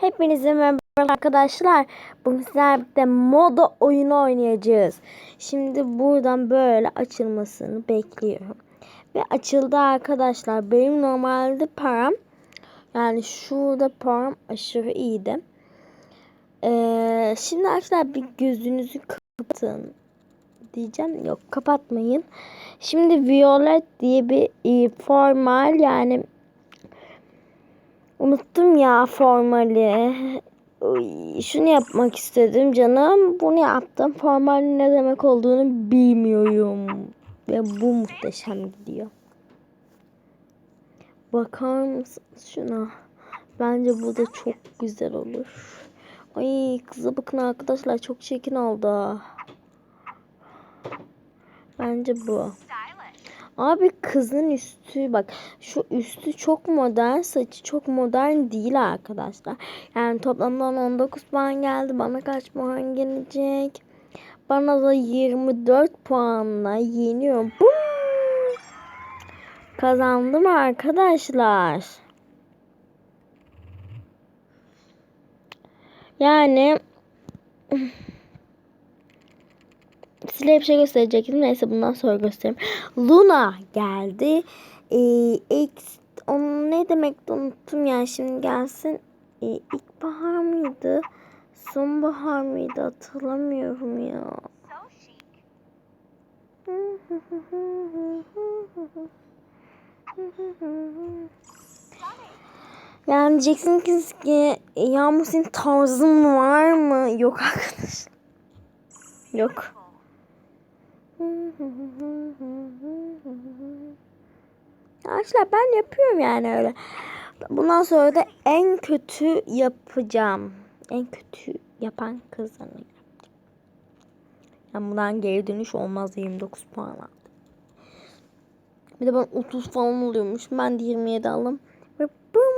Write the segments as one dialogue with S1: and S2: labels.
S1: Hepinize merhaba arkadaşlar. Bugün sizlerle birlikte moda oyunu oynayacağız. Şimdi buradan böyle açılmasını bekliyorum. Ve açıldı arkadaşlar. Benim normalde param yani şurada param aşırı iyiydi. Ee, şimdi arkadaşlar bir gözünüzü kapatın diyeceğim. Yok kapatmayın. Şimdi Violet diye bir e, formal yani Unuttum ya formali. Şunu yapmak istedim canım. Bunu yaptım. Formalin ne demek olduğunu bilmiyorum. Ve bu muhteşem gidiyor. Bakar mısınız şuna? Bence bu da çok güzel olur. Ay kıza bakın arkadaşlar çok çirkin oldu. Bence bu. Abi kızın üstü bak şu üstü çok modern saçı çok modern değil arkadaşlar. Yani toplamdan 19 puan geldi. Bana kaç puan gelecek? Bana da 24 puanla yeniyorum. Bum! Kazandım arkadaşlar. Yani size bir şey gösterecektim. Neyse bundan sonra göstereyim. Luna geldi. Ee, X, onun ne demekti unuttum ya. Şimdi gelsin. Ee, ilkbahar mıydı? Sonbahar mıydı? Hatırlamıyorum ya. Yani diyeceksiniz ki Yağmur senin tarzın var mı? Yok arkadaşlar. Yok. Arkadaşlar ben yapıyorum yani öyle. Bundan sonra da en kötü yapacağım. En kötü yapan kazanıyor. Yani bundan geri dönüş olmaz 29 puan aldım. Bir de ben 30 falan oluyormuş. Ben de 27 aldım. Ve bum.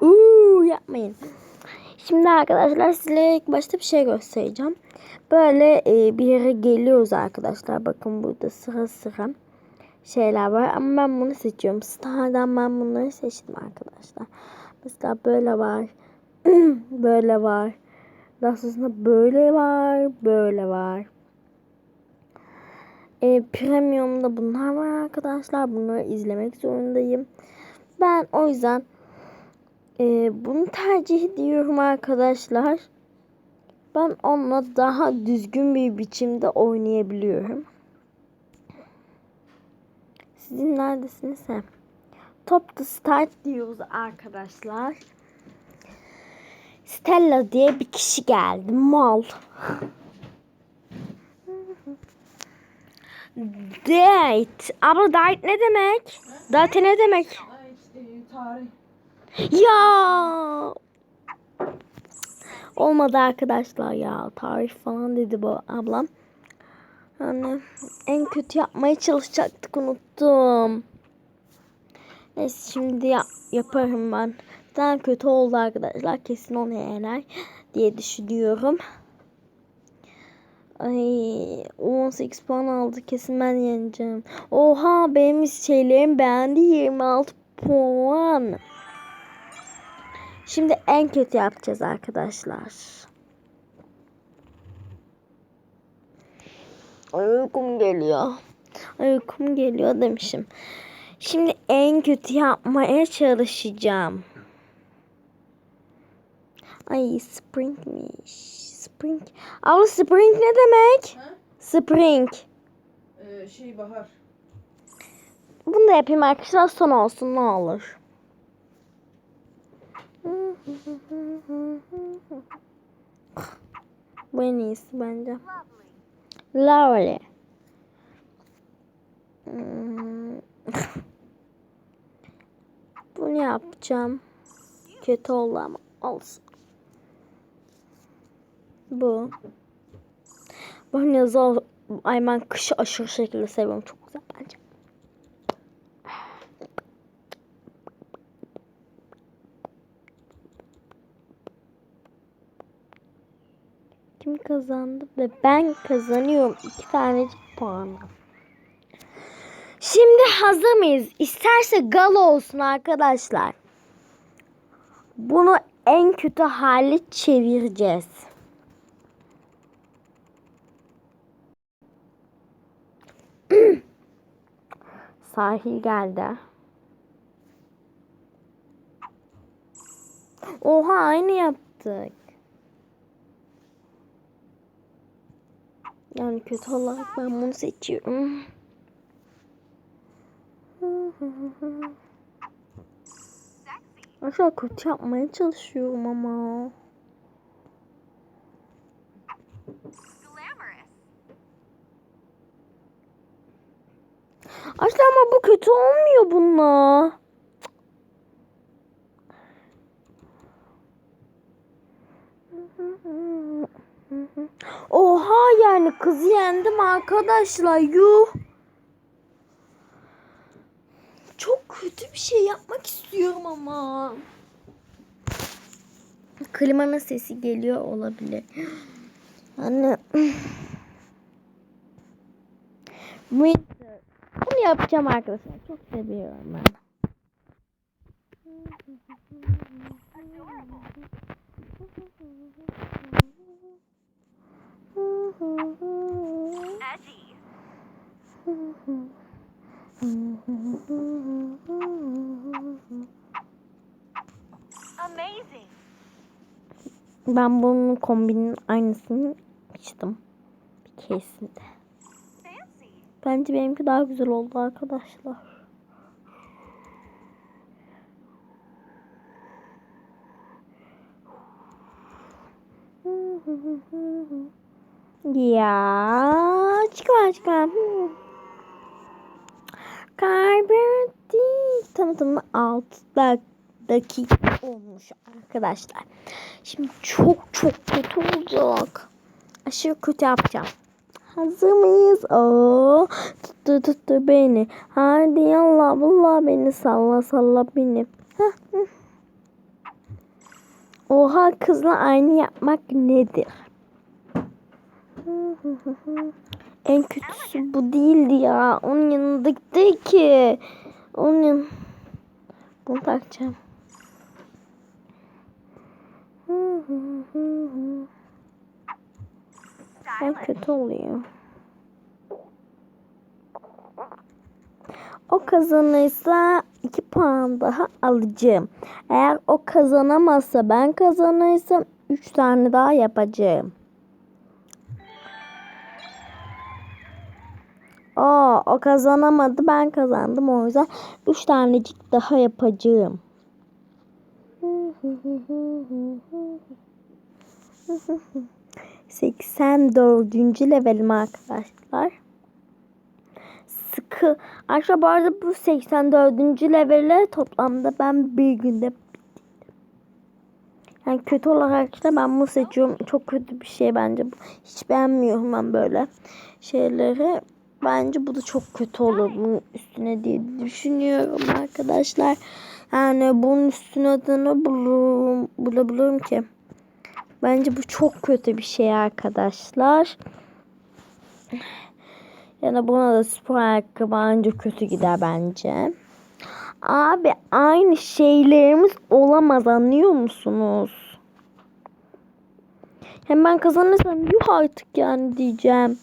S1: Uuu yapmayın. Şimdi arkadaşlar size ilk başta bir şey göstereceğim. Böyle e, bir yere geliyoruz arkadaşlar. Bakın burada sıra sıra şeyler var. Ama ben bunu seçiyorum. Star'dan ben bunları seçtim arkadaşlar. Mesela böyle var. böyle var. Daha sonrasında böyle var. Böyle var. E, Premium'da bunlar var arkadaşlar. Bunları izlemek zorundayım. Ben o yüzden e, bunu tercih ediyorum arkadaşlar. Ben onunla daha düzgün bir biçimde oynayabiliyorum. Sizin neredesiniz he? Top to start diyoruz arkadaşlar. Stella diye bir kişi geldi. Mal. Date. Abla date ne demek? Date ne demek?
S2: E, tarih.
S1: Ya. Olmadı arkadaşlar ya. Tarih falan dedi bu ablam. Yani en kötü yapmaya çalışacaktık unuttum. Neyse şimdi ya- yaparım ben. Daha kötü oldu arkadaşlar. Kesin onu yener diye düşünüyorum. Ay 18 puan aldı. Kesin ben yeneceğim. Oha benim şeylerim beğendi 26 puan. Şimdi en kötü yapacağız arkadaşlar. Ay uykum geliyor. Ay uykum geliyor demişim. Şimdi en kötü yapmaya çalışacağım. Ay springmiş. Spring. Abla spring ne demek?
S2: Ha?
S1: Spring.
S2: Ee, şey bahar.
S1: Bunu da yapayım arkadaşlar son olsun ne olur. Bu en iyisi bence. Lovely. Bunu yapacağım. Kötü oldu ama olsun. Bu. Bu yazı ay ben kışı aşırı şekilde seviyorum. Çok güzel bence. Kim kazandı? Ve ben kazanıyorum. iki tane puan. Şimdi hazır mıyız? İsterse gala olsun arkadaşlar. bunu en kötü hale çevireceğiz. Sahil geldi. Oha aynı yaptık. Yani kötü olarak ben bunu seçiyorum. Aşağı kötü yapmaya çalışıyorum ama. Aşağı ama bu kötü olmuyor bununla. Oha yani kızı yendim arkadaşlar yuh. Çok kötü bir şey yapmak istiyorum ama. Klimanın sesi geliyor olabilir. Anne. Winter. Bunu yapacağım arkadaşlar. Çok seviyorum ben.
S3: Amazing.
S1: Ben bunun kombinin aynısını içtim. Bir.
S3: Fancy.
S1: Bence benimki daha güzel oldu arkadaşlar. Ya çıkma çıkma. Kaybetti. Tamam tamam 6 dakika olmuş arkadaşlar. Şimdi çok çok kötü olacak. Aşırı kötü yapacağım. Hazır mıyız? Oo, tuttu tuttu beni. Hadi yallah bullah beni salla salla beni. Oha kızla aynı yapmak nedir? En kötüsü bu değildi ya. Onun yanındaki ki. Onun yan... Bunu takacağım. En kötü oluyor. O kazanırsa 2 puan daha alacağım. Eğer o kazanamazsa ben kazanırsam 3 tane daha yapacağım. O kazanamadı ben kazandım o yüzden 3 tanecik daha yapacağım. 84. levelim arkadaşlar. Sıkı. Arkadaşlar bu arada bu 84. levele toplamda ben bir günde. Yani kötü olarak işte ben bunu seçiyorum. Çok kötü bir şey bence bu. Hiç beğenmiyorum ben böyle şeyleri. Bence bu da çok kötü olur bunun üstüne diye düşünüyorum arkadaşlar. Yani bunun üstüne adını bulurum, bulabilirim ki. Bence bu çok kötü bir şey arkadaşlar. Yani buna da spor ayakkabı anca kötü gider bence. Abi aynı şeylerimiz olamaz anlıyor musunuz? Hem ben kazanırsam yuh artık yani diyeceğim.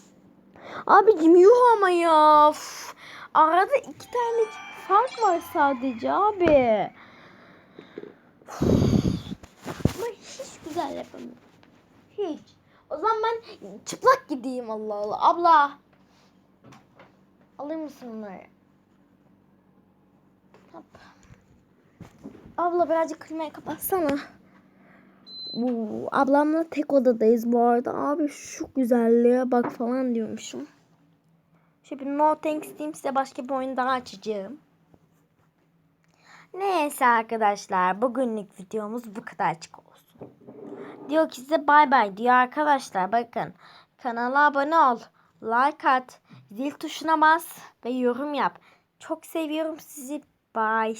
S1: Abicim yuh ama ya. Üf. Arada iki tane fark var sadece abi. Ama hiç güzel yapamıyorum. Hiç. O zaman ben çıplak gideyim Allah Allah. Abla. Alır mısın bunları? Hop. Abla birazcık klimayı kapatsana. Bu ablamla tek odadayız bu arada. Abi şu güzelliğe bak falan diyormuşum. Şimdi no thanks diyeyim size başka bir oyun daha açacağım. Neyse arkadaşlar bugünlük videomuz bu kadarcık olsun. Diyor ki size bay bay diyor arkadaşlar bakın. Kanala abone ol. Like at. Zil tuşuna bas ve yorum yap. Çok seviyorum sizi. Bye.